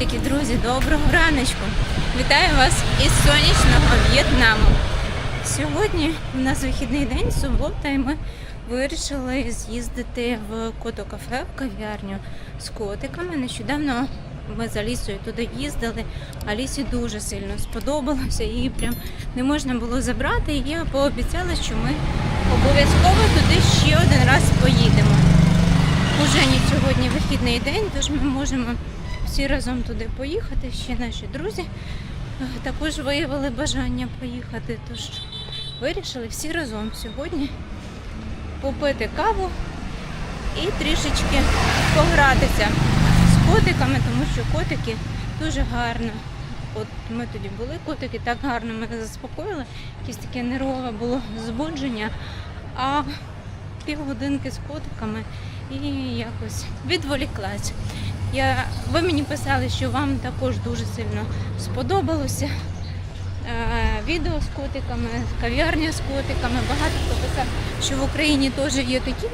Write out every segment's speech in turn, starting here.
Привітики, друзі! Доброго раночку! Вітаю вас із сонячного В'єтнаму. Сьогодні у нас вихідний день, субота, і ми вирішили з'їздити в Кото кафе в кав'ярню з котиками. Нещодавно ми з Алісою туди їздили. Алісі дуже сильно сподобалося, її прям не можна було забрати. І я пообіцяла, що ми обов'язково туди ще один раз поїдемо. У Жені сьогодні вихідний день, тож ми можемо всі разом туди поїхати. Ще наші друзі е, також виявили бажання поїхати. Тож вирішили всі разом сьогодні попити каву і трішечки погратися з котиками, тому що котики дуже гарно. От ми тоді були, котики так гарно мене заспокоїли, якесь таке нервове було збудження. А півгодинки з котиками і якось відволіклась. Я, ви мені писали, що вам також дуже сильно сподобалося е, відео з котиками, кав'ярня з котиками. Багато хто писав, що в Україні теж є такі.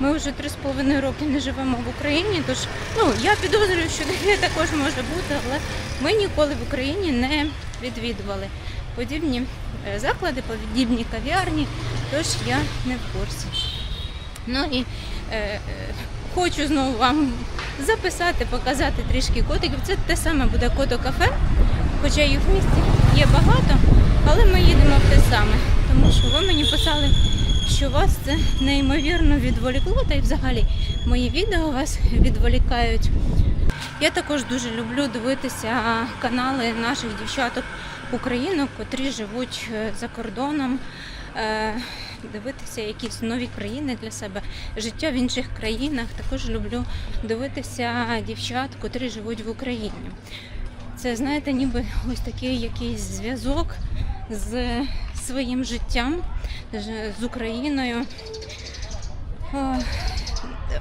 Ми вже три з половиною роки не живемо в Україні, тож ну я підозрюю, що таке також може бути, але ми ніколи в Україні не відвідували подібні е, заклади, подібні кав'ярні, тож я не в курсі. Ну і е, е, хочу знову вам записати, показати трішки котиків. Це те саме буде кото кафе, хоча їх в місті є багато, але ми їдемо в те саме, тому що ви мені писали, що вас це неймовірно відволікло, та й взагалі мої відео вас відволікають. Я також дуже люблю дивитися канали наших дівчаток українок, котрі живуть е, за кордоном, е, дивитися якісь нові країни для себе, життя в інших країнах. Також люблю дивитися дівчат, котрі живуть в Україні. Це, знаєте, ніби ось такий якийсь зв'язок з своїм життям, з- Україною.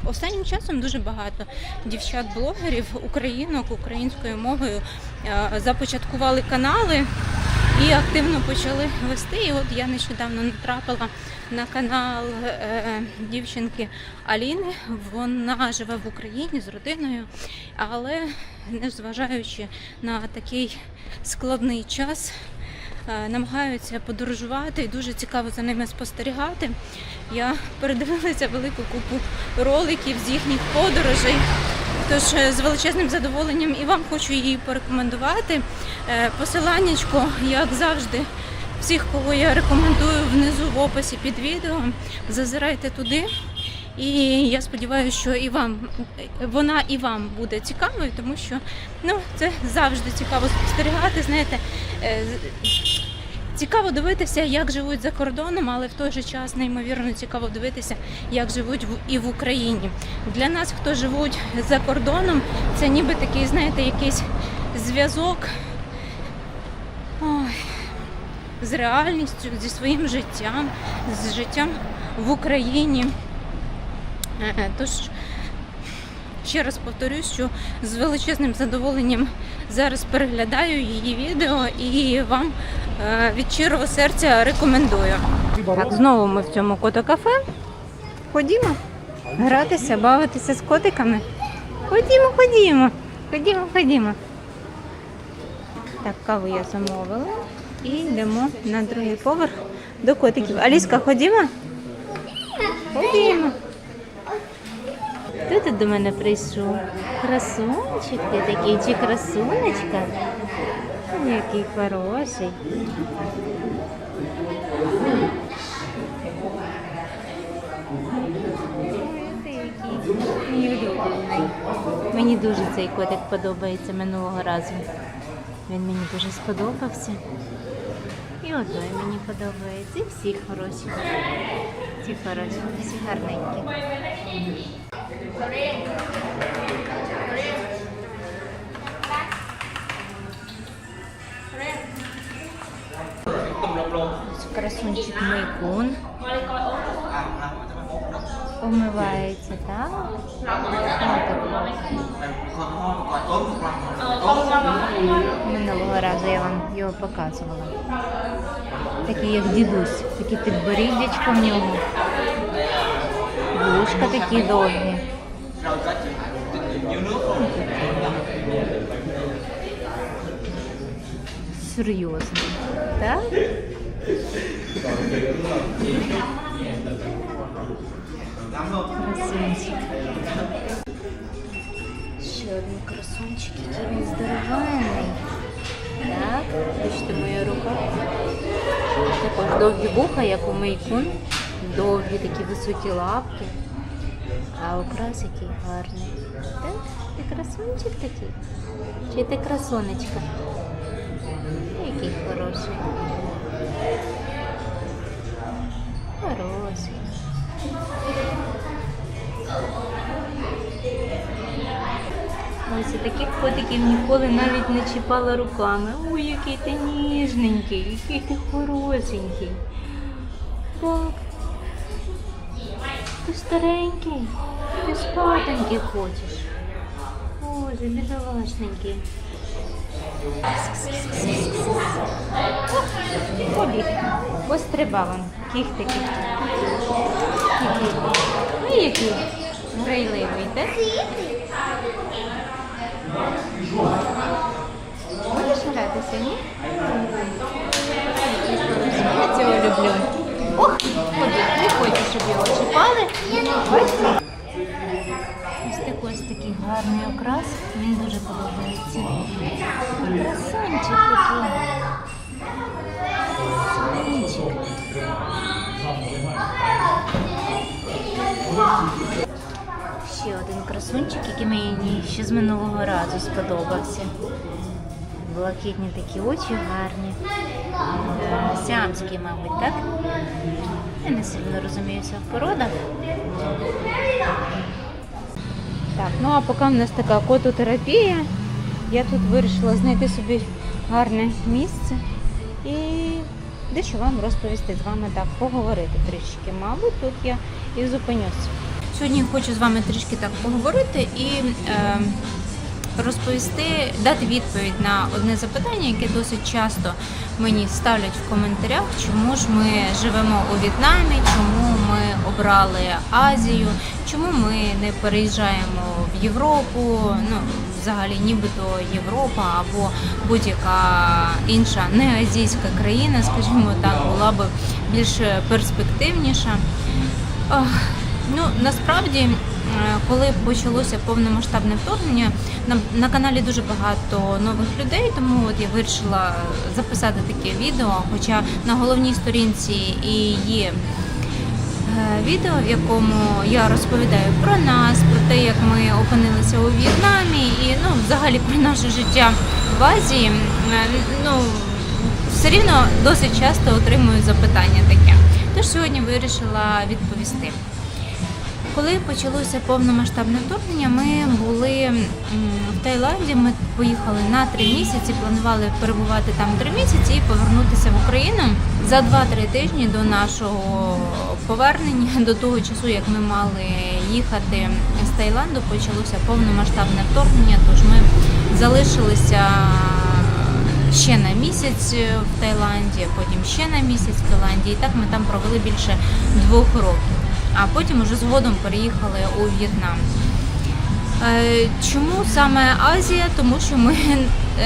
Останнім часом дуже багато дівчат-блогерів, українок українською мовою е, започаткували канали і активно почали вести. І от я нещодавно натрапила на канал е, дівчинки Аліни. Вона живе в Україні з родиною, але незважаючи на такий складний час, е, намагаються подорожувати і дуже цікаво за ними спостерігати. Я передивилася велику купу роликів з їхніх подорожей. Тож е, з величезним задоволенням і вам хочу її порекомендувати. Е, Посиланнячко, як завжди, всіх, кого я рекомендую внизу в описі під відео. Зазирайте туди. І я сподіваюся, що і вам вона і вам буде цікавою, тому що ну це завжди цікаво спостерігати. Знаєте, е, цікаво дивитися, як живуть за кордоном, але в той же час неймовірно цікаво дивитися, як живуть в- і в Україні. Для нас, хто живуть за кордоном, це ніби такий, знаєте, якийсь зв'язок з реальністю, зі своїм життям, з життям в Україні. Е, Тож ще раз повторюсь, що з величезним задоволенням зараз переглядаю її відео і вам е, від щирого серця рекомендую. Так, знову ми в цьому кото-кафе. Ходімо гратися, бавитися з котиками. Ходімо, ходімо, ходімо, ходімо. Так, каву я замовила і йдемо на другий поверх до котиків. Аліска, ходімо? Ходімо. Хто тут до мене прийшов? Красунчик ти такий чи красунечка? Хороший. Ти який мій. Мені дуже цей котик подобається минулого разу. Він мені дуже сподобався. І одної мені подобається. І всі хороші. Всі хороші, всі гарненькі. Красунчик Майкун. Умивається, так? Минулого разу я вам його показувала. Такий як дідусь, таке підборіддячко в нього. Вушка такі довгі. Серйозний. Так? Красунчик. Ще один красунчик, який він здоровенний. Так, бачите, моя рука. Також довгі вуха, як у мейкун. Довгі такі високі лапки. А окрас який гарний. Так? Ти красунчик такий? Чи ти красунечка? Який хороший. Хороший. Ось таких котиків ніколи навіть не чіпала руками. Ой, який ти ніжненький, який ти хорошенький. Так. Ти старенький, ти спатенький хочеш. Боже, бідолашненький. Побіг. Пострибав он. Кіхтики. Кіхтики. Ой, який грайливий, так? Будеш гратися, ні? Я цього люблю. Ох, побіг, не хочу, щоб його чіпали. Ось такий ось такий гарний окрас. Він дуже подобається. Красунчик такий. Красунчик. Ще один красунчик, який мені ще з минулого разу сподобався. Блакитні такі очі гарні. Е, Сіамські, мабуть, так? Я не сильно розуміюся в породах. Так, ну а поки в нас така кототерапія, я тут вирішила знайти собі гарне місце і дещо вам розповісти з вами так, поговорити трішки. Мабуть, тут я і зупинюся. Сьогодні хочу з вами трішки так поговорити і е, розповісти, дати відповідь на одне запитання, яке досить часто мені ставлять в коментарях, чому ж ми живемо у В'єтнамі, чому обрали Азію, чому ми не переїжджаємо в Європу, ну взагалі нібито Європа або будь-яка інша не азійська країна, скажімо так, була б більш перспективніша. Ну насправді, е, коли почалося повномасштабне вторгнення, на, на каналі дуже багато нових людей, тому от я вирішила записати таке відео. Хоча на головній сторінці і є відео, в якому я розповідаю про нас, про те, як ми опинилися у В'єтнамі, і ну, взагалі про наше життя в Азії. Е, Ну все рівно досить часто отримую запитання таке. Тож сьогодні вирішила відповісти. Коли почалося повномасштабне вторгнення, ми були в Таїланді. Ми поїхали на три місяці, планували перебувати там три місяці і повернутися в Україну за 2-3 тижні до нашого повернення, до того часу, як ми мали їхати з Таїланду, почалося повномасштабне вторгнення. Тож ми залишилися ще на місяць в Таїланді, потім ще на місяць в Таїланді. І так ми там провели більше двох років. А потім уже згодом переїхали у В'єтнам. Е, Чому саме Азія? Тому що ми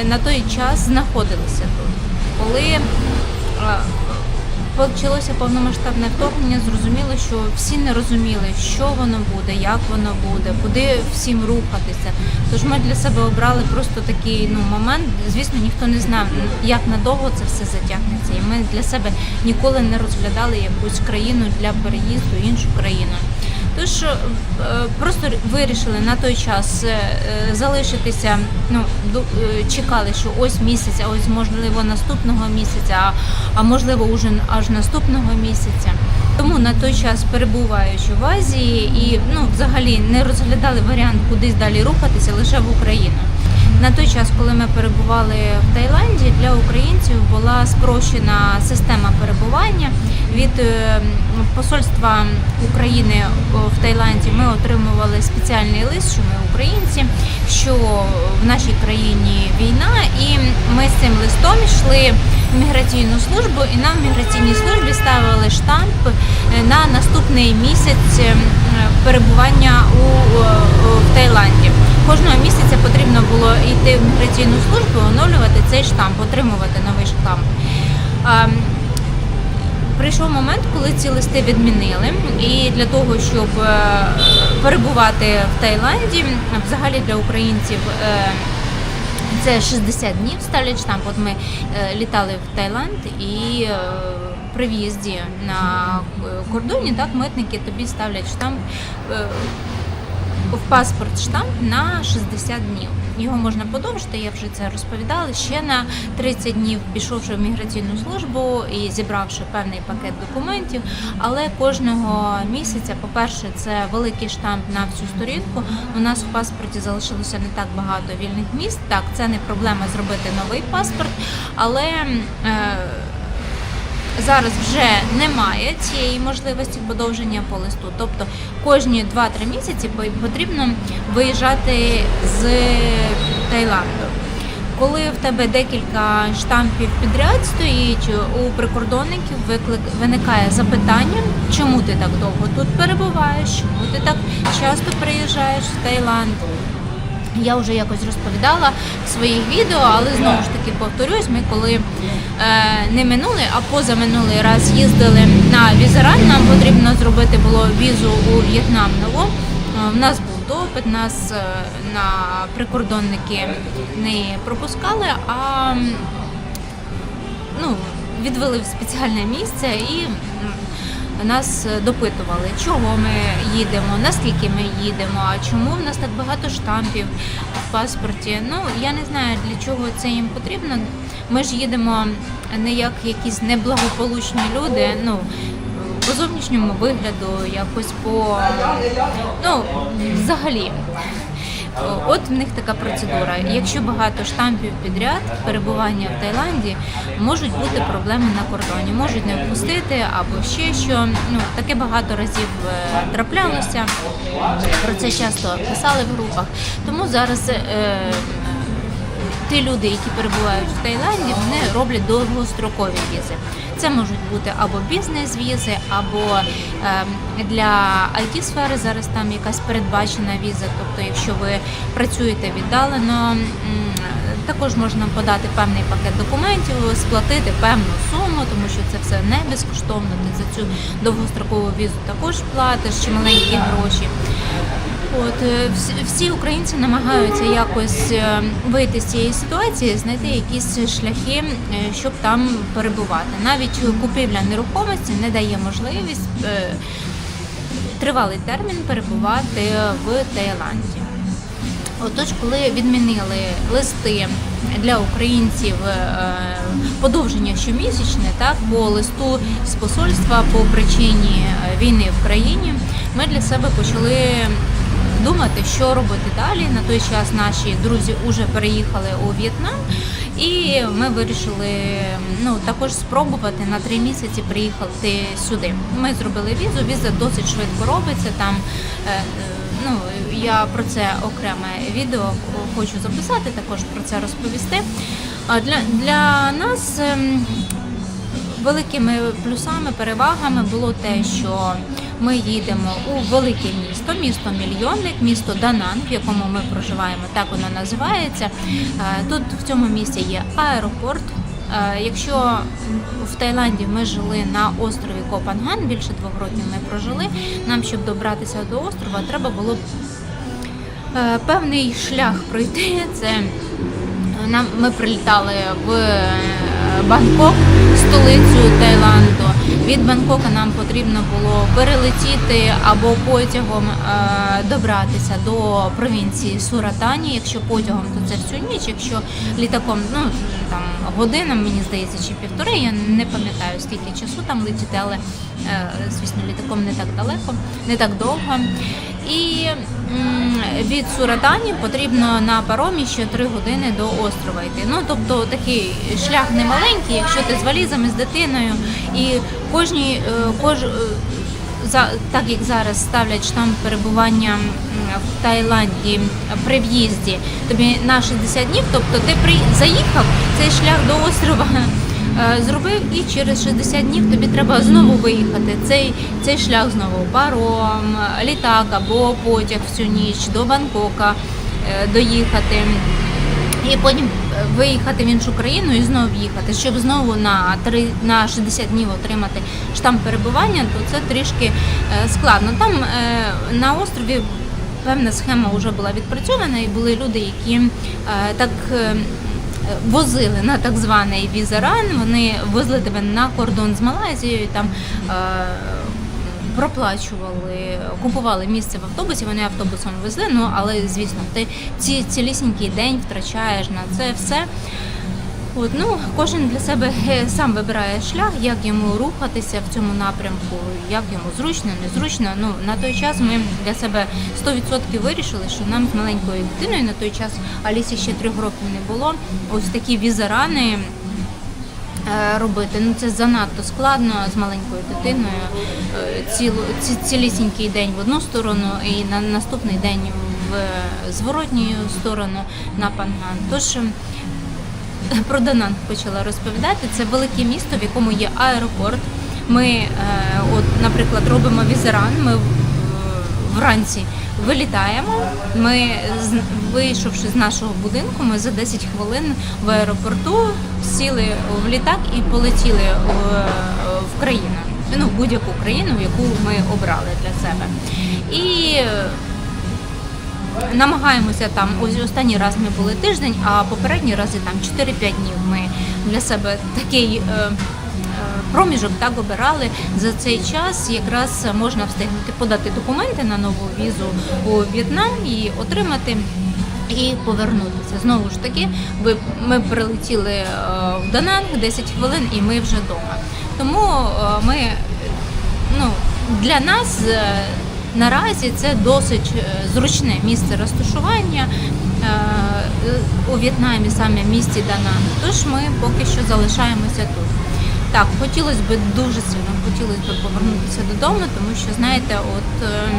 на той час знаходилися тут. Коли е, почалося повномасштабне вторгнення, зрозуміло, що всі не розуміли, що воно буде, як воно буде, куди всім рухатися. Тож ми для себе обрали просто такий ну, момент. Звісно, ніхто не знав, як надовго це все затягнеться. І ми для себе ніколи не розглядали якусь країну для переїзду в іншу країну. Тож е, просто вирішили на той час е, залишитися. Ну е, чекали, що ось місяць, ось можливо наступного місяця, а можливо уже аж наступного місяця. Тому на той час перебуваючи в Азії і ну взагалі не розглядали варіант кудись далі рухатися лише в Україну. На той час, коли ми перебували в Таїланді, для українців була спрощена система перебування від е, посольства України в Таїланді. Ми отримували спеціальний лист, що ми українці, що в нашій країні війна, і ми з цим листом йшли в міграційну службу, і нам в міграційній службі ставили штамп е, на наступний місяць е, перебування у, е, в Таїланді. Кожного місяця потрібно було йти в міграційну службу, оновлювати цей штамп, отримувати новий штамп. Прийшов момент, коли ці листи відмінили, і для того, щоб е, перебувати в Таїланді, взагалі для українців е, це 60 днів ставлять штамп. От ми е, літали в Таїланд і при в'їзді на кордоні так митники тобі ставлять штамп. В паспорт штамп на 60 днів. Його можна подовжити, я вже це розповідала. Ще на 30 днів пішовши в міграційну службу і зібравши певний пакет документів. Але кожного місяця, по-перше, це великий штамп на всю сторінку. У нас в паспорті залишилося не так багато вільних місць. Так, це не проблема зробити новий паспорт, але е, Зараз вже немає цієї можливості подовження по листу. Тобто кожні 2-3 місяці потрібно виїжджати з Таїланду. Коли в тебе декілька штампів підряд стоїть, у прикордонників виклик виникає запитання, чому ти так довго тут перебуваєш, чому ти так часто приїжджаєш в Таїланд. Я вже якось розповідала в своїх відео, але знову ж таки повторюсь, ми коли е, не минулий, а позаминулий раз їздили на візеран, нам потрібно зробити було візу у В'єтнам нову. Е, В нас був допит, нас е, на прикордонники не пропускали, а ну, відвели в спеціальне місце і нас е, допитували, чого ми їдемо, наскільки ми їдемо, а чому в нас так багато штампів в паспорті. Ну я не знаю для чого це їм потрібно. Ми ж їдемо не як якісь неблагополучні люди. Ну по зовнішньому вигляду, якось по ну взагалі. От в них така процедура. Якщо багато штампів підряд, перебування в Таїланді, можуть бути проблеми на кордоні, можуть не впустити або ще що. Ну таке багато разів е, траплялося. Про це часто писали в групах. Тому зараз. Е, Ті люди, які перебувають в Таїланді, вони роблять довгострокові візи. Це можуть бути або бізнес-візи, або ем, для it сфери зараз там якась передбачена віза. Тобто, якщо ви працюєте віддалено, також можна подати певний пакет документів, сплатити певну суму, тому що це все не безкоштовно. Ти за цю довгострокову візу також платиш чи маленькі гроші. От е, всі, українці намагаються якось е, вийти з цієї ситуації, знайти якісь шляхи, е, щоб там перебувати. Навіть купівля нерухомості не дає можливість тривалий термін перебувати в Таїланді. Отож, коли відмінили листи для українців подовження щомісячне, так по листу з посольства по причині війни в країні, ми для себе почали думати, що робити далі. На той час наші друзі вже переїхали у В'єтнам, і ми вирішили ну також спробувати на три місяці приїхати сюди. Ми зробили візу. Віза досить швидко робиться. Там е, е, ну я про це окреме відео хочу записати, також про це розповісти. Для, для нас. ем, Великими плюсами, перевагами було те, що ми їдемо у велике місто, місто мільйонник, місто Дананг, в якому ми проживаємо, так воно називається. Е, Тут в цьому місті є аеропорт. Е, Якщо в Таїланді ми жили на острові Копанган, більше двох років ми прожили. Нам, щоб добратися до острова, треба було е, певний шлях пройти. Це нам ми прилітали в Бангкок, столицю Таїланду. Від Бангкока нам потрібно було перелетіти або потягом е, добратися до провінції Суратані. Якщо потягом, то це всю ніч. Якщо літаком, ну там година, мені здається, чи півтори. Я не пам'ятаю скільки часу там летіти, але е, звісно, літаком не так далеко, не так довго. І від Суратані потрібно на паромі ще 3 години до острова йти. Ну тобто такий шлях немаленький, якщо ти з валізами, з дитиною, і кожній е, кож, е, за так як зараз ставлять штамп перебування в Таїланді при в'їзді, тобі на 60 днів, тобто ти при заїхав цей шлях до острова. Е, Зробив і через 60 днів тобі треба знову виїхати. Цей, цей шлях знову паром, літак або потяг всю ніч до Бангкока. е, доїхати. І потім е, виїхати в іншу країну і знову в'їхати, щоб знову на 3, на 60 днів отримати штамп перебування, то це трішки складно. Там на острові певна схема вже була відпрацьована, і були люди, які так. Возили на так званий візаран, вони везли тебе на кордон з Малайзією, там е, проплачували, купували місце в автобусі, вони автобусом везли. Ну але звісно, ти ці цілісінький день втрачаєш на це все. От, ну, кожен для себе е, сам вибирає шлях, як йому рухатися в цьому напрямку, як йому зручно, незручно. Ну на той час ми для себе 100% вирішили, що нам з маленькою дитиною на той час Алісі ще трьох років не було. Ось такі візарани е, робити. Ну це занадто складно з маленькою дитиною. е, ці, цілісінький день в одну сторону і на наступний день в зворотню сторону на Панган. Тож про Дананг почала розповідати. Це велике місто, в якому є аеропорт. Ми, е, от, наприклад, робимо візеран. Ми в- вранці вилітаємо. Ми, вийшовши з нашого будинку, ми за 10 хвилин в аеропорту сіли в літак і полетіли в, в країну. Ну, в будь-яку країну, яку ми обрали для себе. І намагаємося там. Ось останній раз ми були тиждень, а попередні рази там 4-5 днів. Ми для себе такий е, е, проміжок так обирали. За цей час якраз можна встигнути подати документи на нову візу у В'єтнам і отримати. І повернутися знову ж таки. ви- Ми прилетіли е, в Дананг 10 хвилин, і ми вже вдома. Тому ми ну, для нас наразі це досить е, зручне місце розташування е, у В'єтнамі, саме місті Дананг. Тож ми поки що залишаємося тут. Так, хотілося б дуже сильно хотілося б повернутися додому, тому що знаєте, от. е,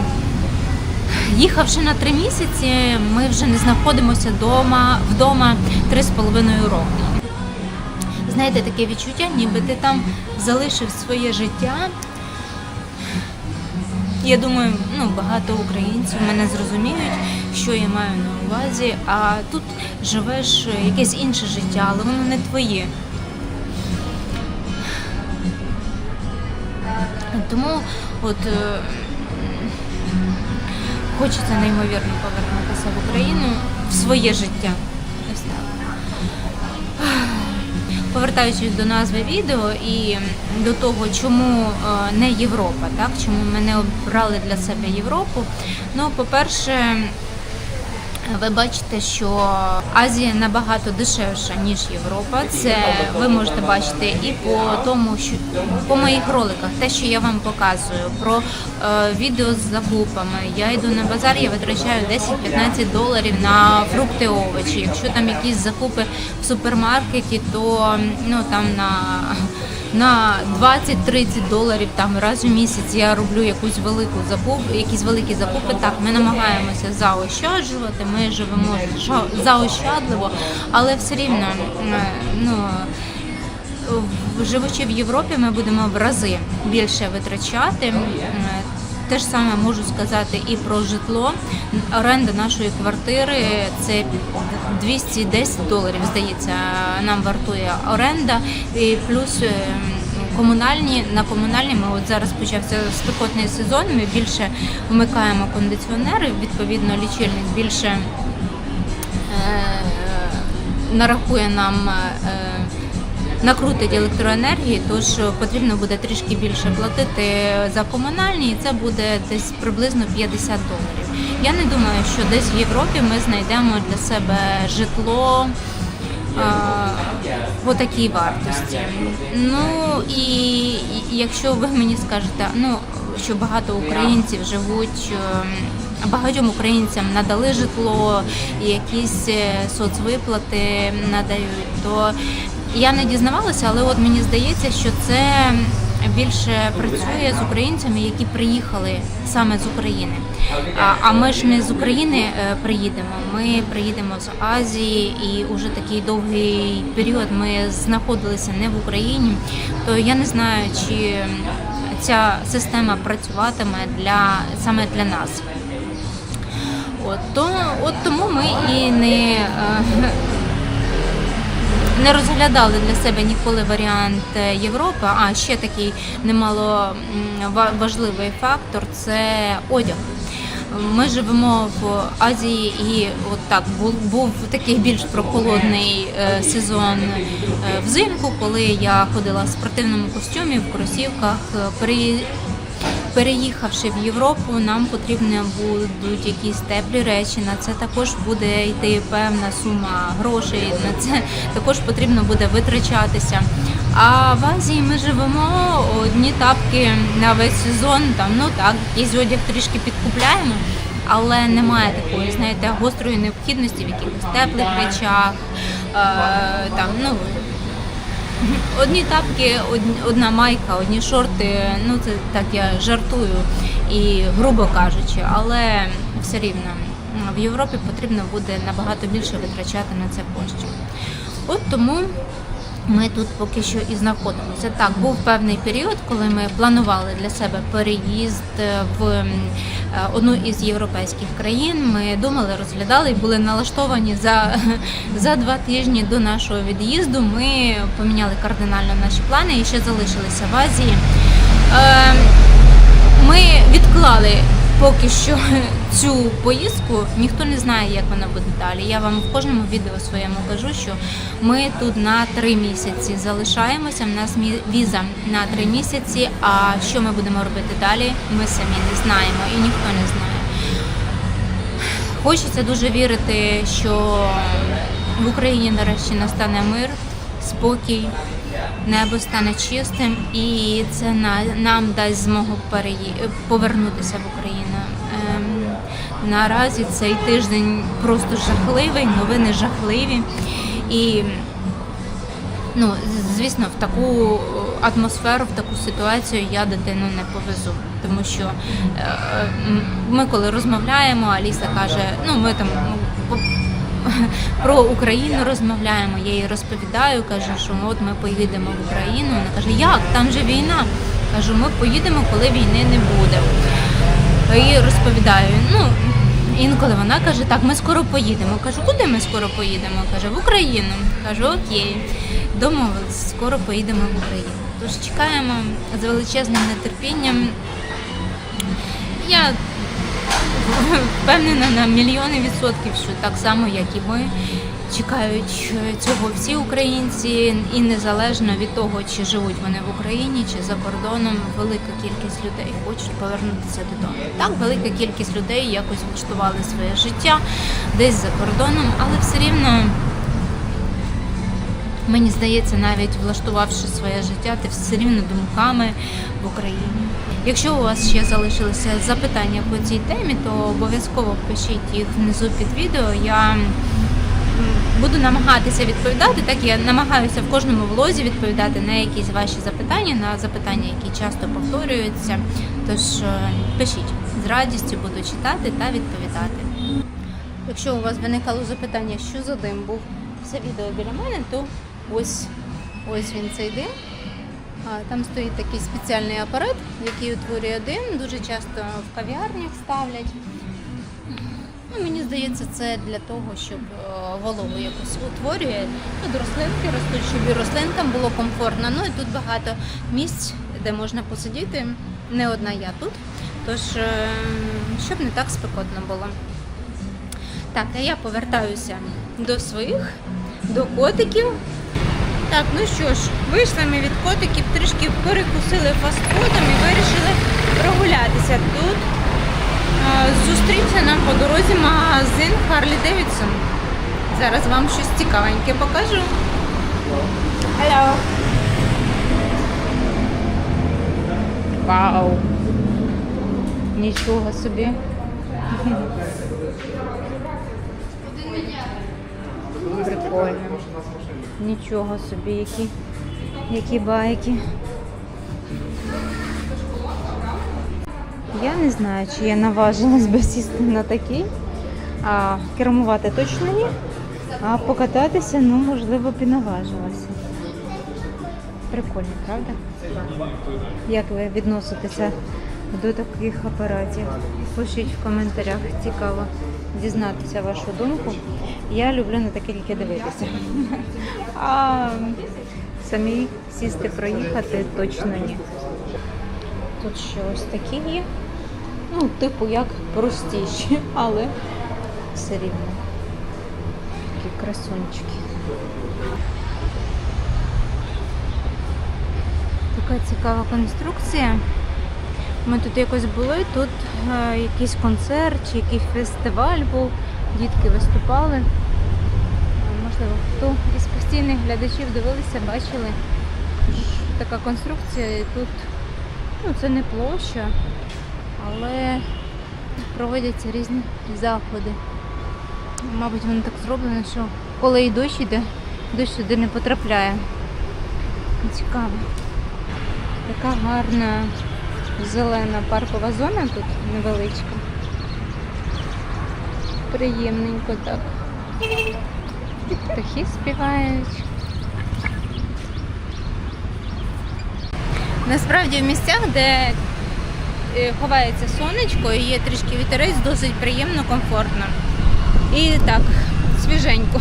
Їхавши на три місяці, ми вже не знаходимося вдома, вдома три з половиною роки. Знаєте, таке відчуття, ніби ти там залишив своє життя. Я думаю, ну багато українців мене зрозуміють, що я маю на увазі, а тут живеш якесь інше життя, але воно не твоє. Тому от е, хочеться неймовірно повернутися в Україну в своє життя. Повертаючись до назви відео і до того, чому е, не Європа, так чому ми не обрали для себе Європу. Ну, по-перше, ви бачите, що Азія набагато дешевша ніж Європа. Це ви можете бачити і по тому, що по моїх роликах, те, що я вам показую, про е, відео з закупами. Я йду на базар, я витрачаю 10-15 доларів на фрукти, овочі. Якщо там якісь закупи в супермаркеті, то ну там на на 20-30 доларів там раз у місяць я роблю якусь велику закуп, якісь великі закупи. Так, ми намагаємося заощаджувати. Ми живемо заощадливо, але все рівно е, ну. Живучи в Європі, ми будемо в рази більше витрачати. Те ж саме можу сказати і про житло. Оренда нашої квартири це 210 доларів, здається, нам вартує оренда. І плюс е, комунальні на комунальні ми от зараз почався спекотний сезон. Ми більше вмикаємо кондиціонери, відповідно, лічильник більше е, нарахує нам. е, накрутить електроенергії, тож потрібно буде трішки більше платити за комунальні, і це буде десь приблизно 50 доларів. Я не думаю, що десь в Європі ми знайдемо для себе житло а, по такій вартості. Ну і якщо ви мені скажете, ну що багато українців живуть. ем, Багатьом українцям надали житло якісь е, соцвиплати надають, то я не дізнавалася, але от мені здається, що це більше працює з українцями, які приїхали саме з України. А, ми ж не з України е, приїдемо. Ми приїдемо з Азії, і уже такий довгий період ми знаходилися не в Україні. То я не знаю, чи ця система працюватиме для саме для нас. От, то, от тому ми і не, е, не розглядали для себе ніколи варіант е, Європи. А ще такий немало важливий фактор це одяг. Ми живемо в Азії, і от так був, був такий більш прохолодний е, сезон е, взимку, коли я ходила в спортивному костюмі, в кросівках. При, переїхавши в Європу, нам потрібні будуть якісь теплі речі. На це також буде йти певна сума грошей. На це також потрібно буде витрачатися. А в Азії ми живемо одні тапки на весь сезон. Там ну так, якийсь одяг трішки підкупляємо. Але немає такої, знаєте, гострої необхідності в якихось теплих речах. Е, там, ну, Одні тапки, одна майка, одні шорти. Ну це так я жартую і грубо кажучи, але все рівно в Європі потрібно буде набагато більше витрачати на це коштів. От тому ми тут поки що і знаходимося. Так, був певний період, коли ми планували для себе переїзд в е, одну із європейських країн. Ми думали, розглядали і були налаштовані за, за два тижні до нашого від'їзду. Ми поміняли кардинально наші плани і ще залишилися в Азії. Е, Ми відклали поки що цю поїздку. Ніхто не знає, як вона буде далі. Я вам в кожному відео своєму кажу, що ми тут на три місяці залишаємося. У нас віза на три місяці. А що ми будемо робити далі? Ми самі не знаємо і ніхто не знає. Хочеться дуже вірити, що в Україні нарешті настане мир, спокій, небо стане чистим, і це на- нам дасть змогу повернутися в Україну. Ем, Наразі цей тиждень просто жахливий, новини жахливі. І ну, звісно, в таку атмосферу, в таку ситуацію я дитину не повезу. Тому що е, ми коли розмовляємо, Аліса каже, ну ми там про Україну розмовляємо, я їй розповідаю, кажу, що от ми поїдемо в Україну. Вона каже, як? Там же війна. Кажу, ми поїдемо, коли війни не буде. І розповідаю. Ну, інколи вона каже, так, ми скоро поїдемо. Кажу, куди ми скоро поїдемо? Каже, в Україну. Кажу, окей. Домовились, скоро поїдемо в Україну. Тож чекаємо з величезним нетерпінням. Я впевнена на мільйони відсотків, що так само, як і ми, чекають цього всі українці, і незалежно від того, чи живуть вони в Україні, чи за кордоном, велика кількість людей хочуть повернутися додому. Так, велика кількість людей якось влаштували своє життя десь за кордоном, але все рівно. Мені здається, навіть влаштувавши своє життя, ти все рівно думками в Україні. Якщо у вас ще залишилися запитання по цій темі, то обов'язково пишіть їх внизу під відео. Я буду намагатися відповідати. Так я намагаюся в кожному влозі відповідати на якісь ваші запитання, на запитання, які часто повторюються. Тож е, пишіть з радістю буду читати та відповідати. Якщо у вас виникало запитання, що за дим був це відео біля мене, то ось ось він цей дим. Там стоїть такий спеціальний апарат, який утворює дим. Дуже часто в кав'ярнях ставлять. Ну, мені здається, це для того, щоб е, вологу якось утворює. Тут рослинки ростуть, щоб і рослинкам було комфортно. Ну і тут багато місць, де можна посидіти. Не одна я тут. Тож, е, щоб не так спекотно було. Так, а я повертаюся до своїх, до котиків. Так, ну що ж, вийшли ми від котиків, трішки перекусили фастфудом і вирішили прогулятися. Тут а, зустрівся нам по дорозі магазин Харлі Девідсон. Зараз вам щось цікавеньке покажу. Hello. Вау. Нічого собі. Прикольно. Нічого собі, які, які байки. Я не знаю, чи я наважилась би сісти на такий. А кермувати точно ні. А покататися, ну, можливо, б і наважилася. Прикольно, правда? Як ви відноситеся до таких апаратів. Пишіть в коментарях, цікаво дізнатися вашу думку. Я люблю на таке тільки дивитися. А самі сісти проїхати точно ні. Тут ще ось такі є. Ну, типу, як простіші, але все рівно. Такі красунчики. Така цікава конструкція. Ми тут якось були, тут е, якийсь концерт чи якийсь фестиваль був, дітки виступали. Е, Можливо, хто із постійних глядачів дивилися, бачили що така конструкція. І тут ну, це не площа, але проводяться різні заходи. Мабуть, воно так зроблено, що коли і дощ йде, дощ сюди не потрапляє. Цікаво. Така гарна зелена паркова зона тут невеличка. Приємненько так. Птахи співають. Насправді в місцях, де е, ховається сонечко і є трішки вітерець, досить приємно, комфортно. І так, свіженько.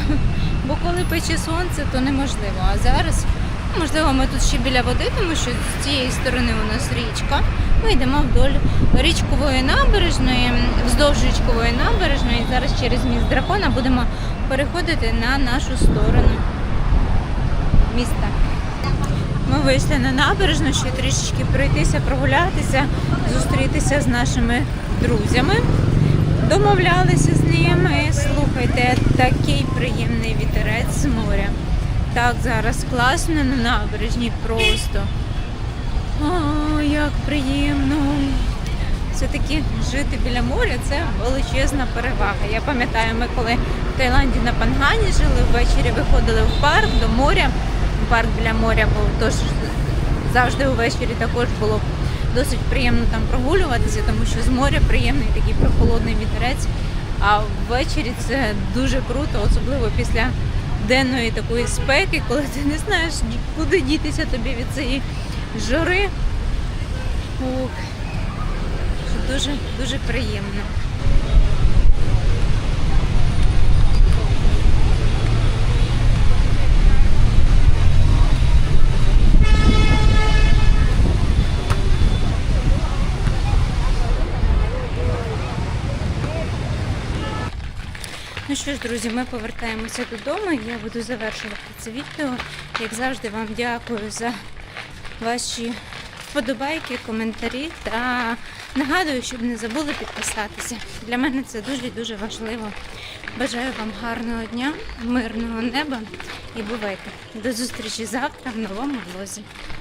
Бо коли пече сонце, то неможливо. А зараз, можливо, ми тут ще біля води, тому що з цієї сторони у нас річка. Ми йдемо вдоль річкової набережної, вздовж річкової набережної. Зараз через міст дракона будемо переходити на нашу сторону міста. Ми вийшли на набережну, ще трішечки пройтися, прогулятися, зустрітися з нашими друзями. Домовлялися з ними. Слухайте, такий приємний вітерець з моря. Так зараз класно на набережній просто. Як приємно. Все-таки жити біля моря це величезна перевага. Я пам'ятаю, ми коли в Таїланді на Пангані жили, ввечері виходили в парк до моря. Парк біля моря був, тож завжди увечері також було досить приємно там прогулюватися, тому що з моря приємний такий прохолодний вітерець. А ввечері це дуже круто, особливо після денної такої спеки, коли ти не знаєш, куди дітися тобі від цієї жори. Ух, дуже дуже приємно. Ну що ж, друзі, ми повертаємося додому. Я буду завершувати це відео. Як завжди, вам дякую за ваші вподобайки, коментарі та нагадую, щоб не забули підписатися. Для мене це дуже-дуже важливо. Бажаю вам гарного дня, мирного неба і бувайте. До зустрічі завтра в новому влозі.